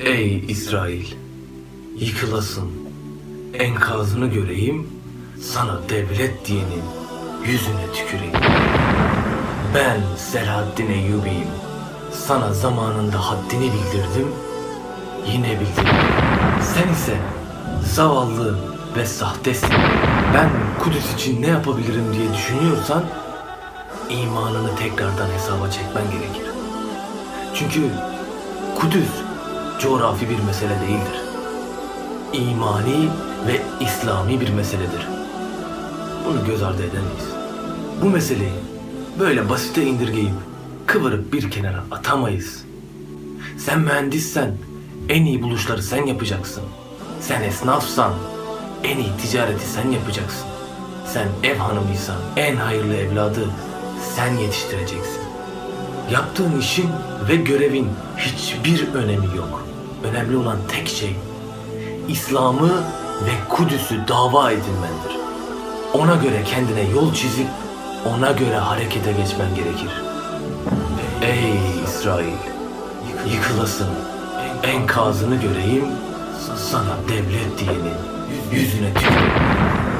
Ey İsrail! Yıkılasın, enkazını göreyim, sana devlet diyenin yüzüne tüküreyim. Ben Selahaddin Eyyubi'yim. Sana zamanında haddini bildirdim, yine bildirdim. Sen ise zavallı ve sahtesin. Ben Kudüs için ne yapabilirim diye düşünüyorsan, imanını tekrardan hesaba çekmen gerekir. Çünkü Kudüs coğrafi bir mesele değildir. İmani ve İslami bir meseledir. Bunu göz ardı edemeyiz. Bu meseleyi böyle basite indirgeyip kıvırıp bir kenara atamayız. Sen mühendissen en iyi buluşları sen yapacaksın. Sen esnafsan en iyi ticareti sen yapacaksın. Sen ev hanımıysan en hayırlı evladı sen yetiştireceksin. Yaptığın işin ve görevin hiçbir önemi yok. Önemli olan tek şey İslam'ı ve Kudüs'ü dava edinmendir. Ona göre kendine yol çizip ona göre harekete geçmen gerekir. Ey İsrail! Yıkılasın, enkazını göreyim, sana devlet diyenin yüzüne tüküreyim.